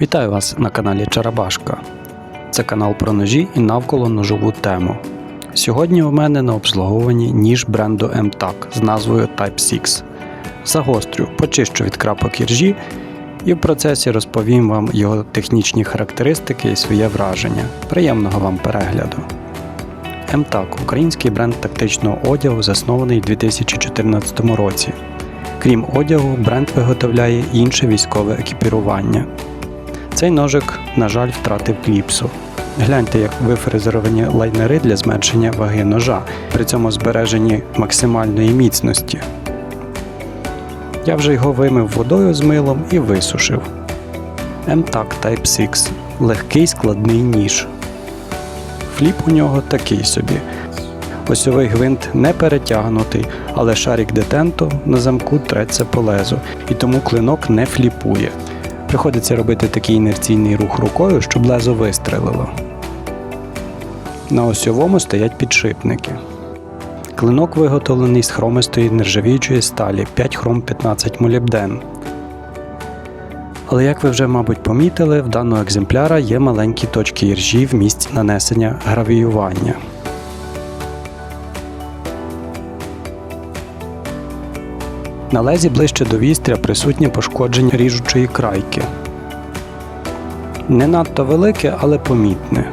Вітаю вас на каналі Чарабашка. Це канал про ножі і навколо ножову тему. Сьогодні у мене на обслуговуванні ніж бренду MTAC з назвою Type 6. Загострю, почищу від крапок іржі і в процесі розповім вам його технічні характеристики і своє враження. Приємного вам перегляду! MTAC – український бренд тактичного одягу, заснований у 2014 році. Крім одягу, бренд виготовляє інше військове екіпірування. Цей ножик, на жаль, втратив кліпсу. Гляньте, як вифрезеровані лайнери для зменшення ваги ножа, при цьому збереженні максимальної міцності. Я вже його вимив водою з милом і висушив. MTAC Type 6 легкий складний ніж. Фліп у нього такий собі. Осьовий гвинт не перетягнутий, але шарик детенту на замку треться по лезу, і тому клинок не фліпує. Приходиться робити такий інерційний рух рукою, щоб лезо вистрелило. На осьовому стоять підшипники. Клинок виготовлений з хромистої нержавіючої сталі 5 хром 15 молібден. Але як ви вже, мабуть, помітили, в даного екземпляра є маленькі точки іржі в місці нанесення гравіювання. На лезі ближче до вістря присутнє пошкодження ріжучої крайки. Не надто велике, але помітне.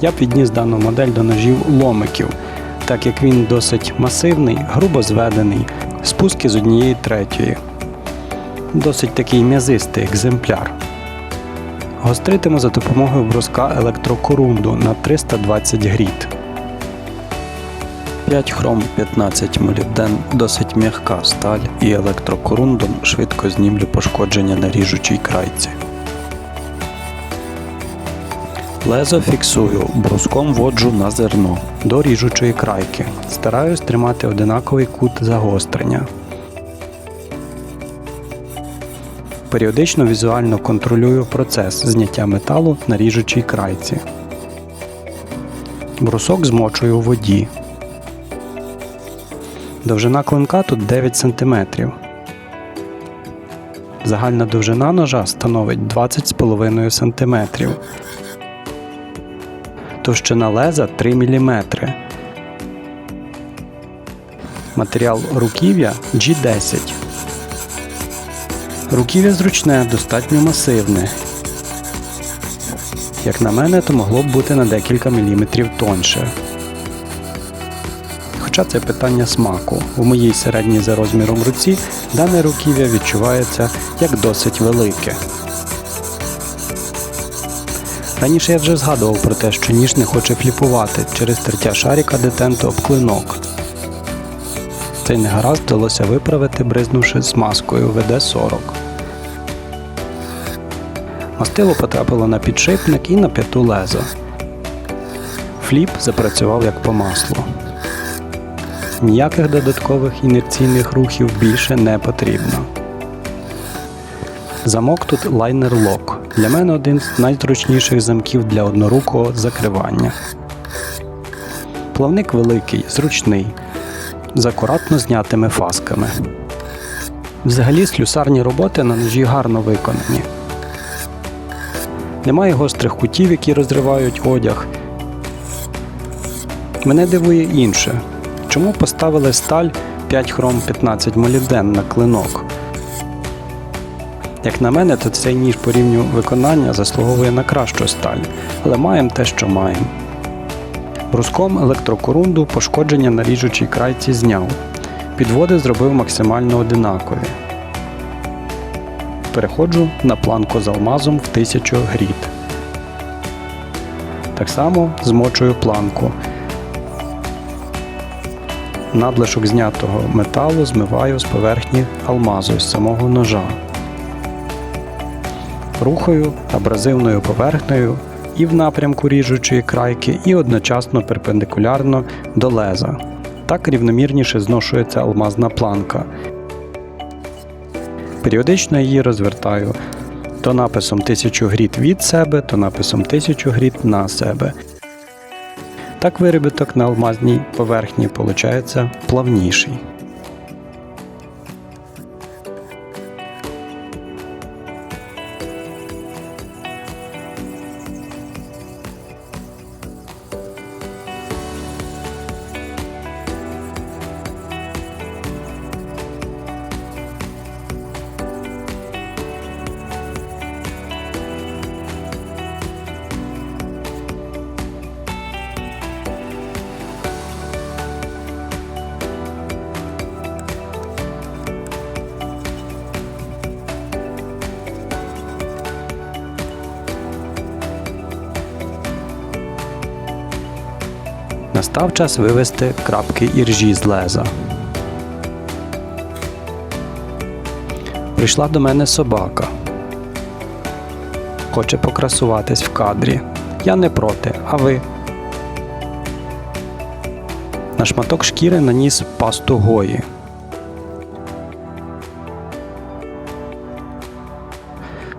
Я б відніс дану модель до ножів ломиків, так як він досить масивний, грубо зведений, спуски з однієї третьої. Досить такий м'язистий екземпляр. Гостритиму за допомогою бруска електрокорунду на 320 гріт. 5 хром 15 молібден досить м'яка сталь і електрокорундом швидко знімлю пошкодження на ріжучій крайці. Лезо фіксую, бруском воджу на зерно до ріжучої крайки. Стараюсь тримати одинаковий кут загострення. Періодично візуально контролюю процес зняття металу на ріжучій крайці. Брусок змочую у воді. Довжина клинка тут 9 см. Загальна довжина ножа становить 20,5 см. Товщина леза 3 мм. Матеріал руків'я G10. Руків'я зручне, достатньо масивне. Як на мене, то могло б бути на декілька міліметрів тоньше. Хоча це питання смаку. У моїй середній за розміром руці дане руків'я відчувається як досить велике. Раніше я вже згадував про те, що ніж не хоче фліпувати через тертя шаріка детенту об клинок. Цей негаразд вдалося виправити, бризнувши смазкою ВД-40. Мастило потрапило на підшипник і на п'яту леза. Фліп запрацював як по маслу. Ніяких додаткових інерційних рухів більше не потрібно. Замок тут лайнер лок. Для мене один з найзручніших замків для однорукого закривання. Плавник великий, зручний, з акуратно знятими фасками. Взагалі слюсарні роботи на ножі гарно виконані. Немає гострих кутів, які розривають одяг. Мене дивує інше. Чому поставили сталь 5 хром 15 молібден на клинок? Як на мене, то цей ніж по рівню виконання заслуговує на кращу сталь, але маємо те, що маємо. Бруском електрокорунду пошкодження на ріжучій крайці зняв. Підводи зробив максимально одинакові. Переходжу на планку з алмазом в 1000 гріт. Так само змочую планку. Надлишок знятого металу змиваю з поверхні алмазу з самого ножа. Рухаю абразивною поверхнею і в напрямку ріжучої крайки, і одночасно перпендикулярно до леза. Так рівномірніше зношується алмазна планка. Періодично її розвертаю то написом 1000 гріт від себе, то написом 1000 гріт на себе. Так виробіток на алмазній поверхні виходить плавніший. Настав час вивести крапки іржі з леза. Прийшла до мене собака. Хоче покрасуватись в кадрі. Я не проти, а ви. На шматок шкіри наніс пасту гої.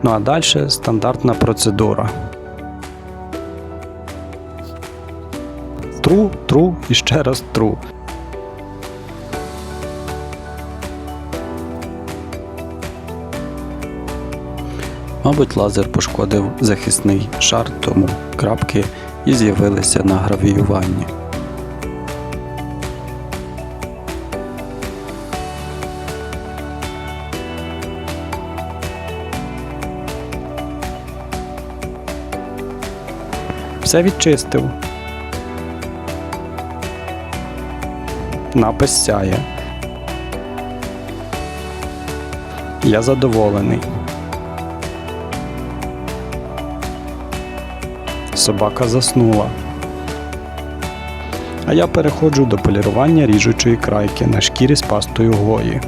Ну а далі стандартна процедура. Тру, тру і ще раз тру. Мабуть, лазер пошкодив захисний шар, тому крапки і з'явилися на гравіюванні. Все відчистив. Напис сяє. Я задоволений. Собака заснула. А я переходжу до полірування ріжучої крайки на шкірі з пастою гої.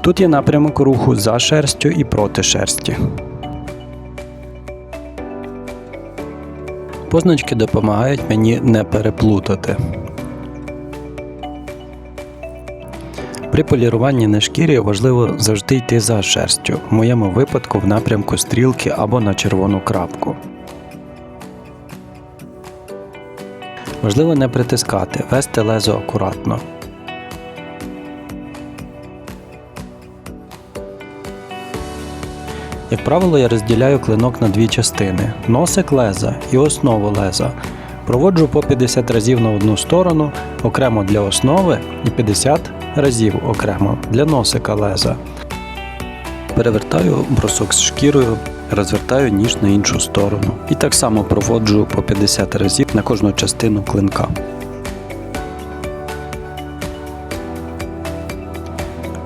Тут є напрямок руху за шерстю і проти шерсті. Позначки допомагають мені не переплутати. При поліруванні на шкірі важливо завжди йти за шерстю, в моєму випадку в напрямку стрілки або на червону крапку. Важливо не притискати, вести лезо акуратно. Як правило, я розділяю клинок на дві частини: носик леза і основу леза. Проводжу по 50 разів на одну сторону, окремо для основи і 50 разів окремо для носика леза. Перевертаю брусок з шкірою, розвертаю ніж на іншу сторону. І так само проводжу по 50 разів на кожну частину клинка.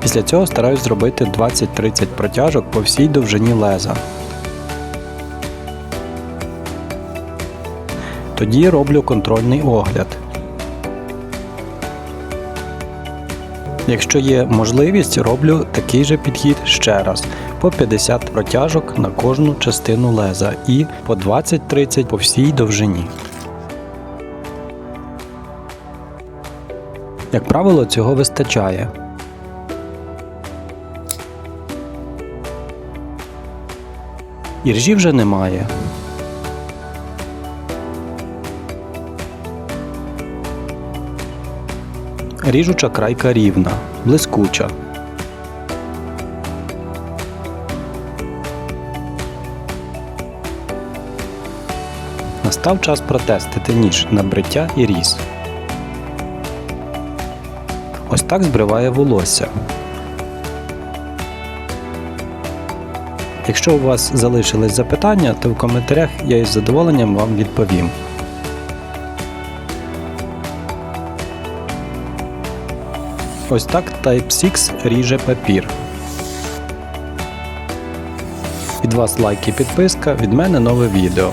Після цього стараюсь зробити 20-30 протяжок по всій довжині леза. Тоді роблю контрольний огляд. Якщо є можливість, роблю такий же підхід ще раз по 50 протяжок на кожну частину леза і по 20-30 по всій довжині. Як правило, цього вистачає. Іржі вже немає. Ріжуча крайка рівна, блискуча. Настав час протестити ніж на бриття і різ. Ось так збриває волосся. Якщо у вас залишились запитання, то в коментарях я із задоволенням вам відповім. Ось так Type-6 ріже папір. Від вас лайк і підписка, від мене нове відео.